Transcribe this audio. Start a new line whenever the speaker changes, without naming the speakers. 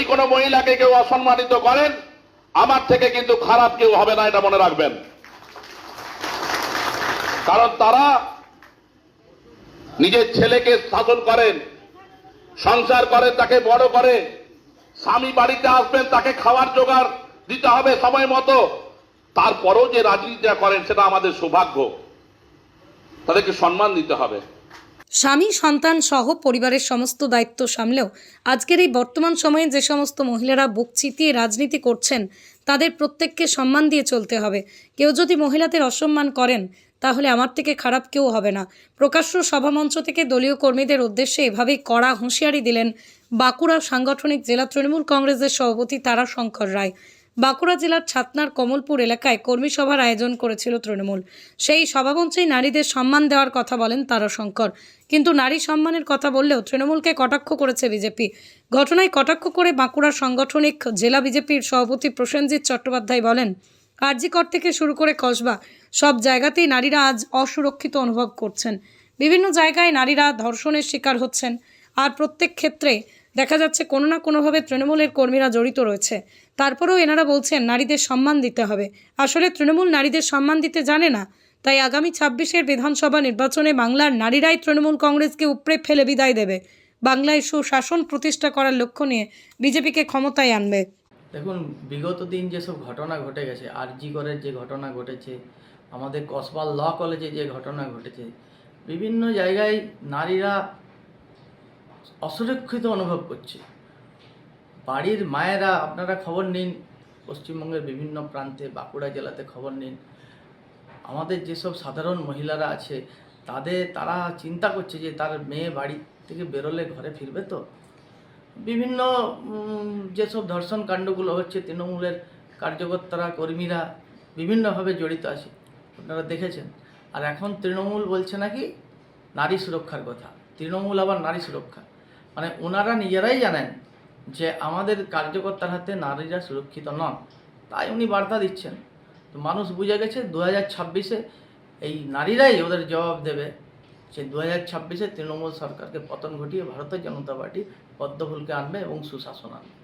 যদি কোনো মহিলাকে কেউ অসম্মানিত করেন, আমার থেকে কিন্তু খারাপ কেউ হবে না, এটা মনে রাখবেন। কারণ তারা নিজের ছেলেকে শাসন করেন, সংসার করে তাকে বড় করে, স্বামী বাড়িতে আসবেন, তাকে খাওয়ার জোগাড় দিতে হবে সময় মতো। তারপরও যে রাজনীতিটা করেন, সেটা আমাদের সৌভাগ্য। তাদেরকে সম্মান দিতে হবে।
স্বামী, সন্তান সহ পরিবারের সমস্ত দায়িত্ব সামলেও আজকের এই বর্তমান সময়ে যে সমস্ত মহিলারা বুক চিতিয়ে রাজনীতি করছেন, তাদের প্রত্যেককে সম্মান দিয়ে চলতে হবে। কেউ যদি মহিলাদের অসম্মান করেন, তাহলে আমার থেকে খারাপ কেউ হবে না। প্রকাশ্য সভামঞ্চ থেকে দলীয় কর্মীদের উদ্দেশ্যে এভাবেই কড়া হুঁশিয়ারি দিলেন বাঁকুড়া সাংগঠনিক জেলা তৃণমূল কংগ্রেসের সভাপতি তারাশঙ্কর রায়। বাঁকুড়া জেলার ছাতনার কমলপুর এলাকায় কর্মী সভার আয়োজন করেছিল তৃণমূল। সেই সভামঞ্চেই নারীদের সম্মান দেওয়ার কথা বলেন তারাশঙ্কর। কিন্তু নারী সম্মানের কথা বললেও তৃণমূলকে কটাক্ষ করেছে বিজেপি। ঘটনায় কটাক্ষ করে বাঁকুড়ার সাংগঠনিক জেলা বিজেপির সভাপতি প্রসেনজিৎ চট্টোপাধ্যায় বলেন, আরজিকর থেকে শুরু করে কসবা, সব জায়গাতেই নারীরা আজ অসুরক্ষিত অনুভব করছেন। বিভিন্ন জায়গায় নারীরা ধর্ষণের শিকার হচ্ছেন। আর প্রত্যেক ক্ষেত্রে দেখা যাচ্ছে কোনো না কোনোভাবে তৃণমূলের কর্মীরা জড়িত রয়েছে। তারপরেও এনারা বলছেন, নারীদের সম্মান দিতে হবে। আসলে তৃণমূল নারীদের সম্মান দিতে জানে না, তাই আগামী ছাব্বিশের বিধানসভা নির্বাচনে বাংলার নারীরাই তৃণমূল কংগ্রেসকে উপড়ে ফেলে বিদায় দেবে। বাংলায় সুশাসন প্রতিষ্ঠা করার লক্ষ্য নিয়ে বিজেপিকে ক্ষমতায় আনবে।
দেখুন, বিগত দিন যেসব ঘটনা ঘটে গেছে, আরজি করের যে ঘটনা ঘটেছে, আমাদের কসবা ল কলেজে যে ঘটনা ঘটেছে, বিভিন্ন জায়গায় নারীরা অসুরক্ষিত অনুভব করছে। বাড়ির মায়েরা, আপনারা খবর নিন। পশ্চিমবঙ্গের বিভিন্ন প্রান্তে, বাঁকুড়া জেলাতে খবর নিন। আমাদের যেসব সাধারণ মহিলারা আছে, তাদের, তারা চিন্তা করছে যে তার মেয়ে বাড়ি থেকে বেরোলে ঘরে ফিরবে তো? বিভিন্ন যেসব ধর্ষণ কাণ্ডগুলো হচ্ছে, তৃণমূলের কার্যকর্তারা, কর্মীরা বিভিন্নভাবে জড়িত আছে। আপনারা দেখেছেন? আর এখন তৃণমূল বলছে নাকি, নারী সুরক্ষার কথা। তৃণমূল আবার নারী সুরক্ষা। মানে ওনারা নিজেরাই জানেন যে আমাদের কার্যকর্তার হাতে নারীরা সুরক্ষিত নন, তাই উনি বার্তা দিচ্ছেন। তো মানুষ বুঝে গেছে দু হাজার ছাব্বিশে এই নারীরাই ওদের জবাব দেবে যে দু হাজার ছাব্বিশে তৃণমূল সরকারকে পতন ঘটিয়ে ভারতীয় জনতা পার্টি পদ্মফুলকে আনবে এবং সুশাসন আনবে।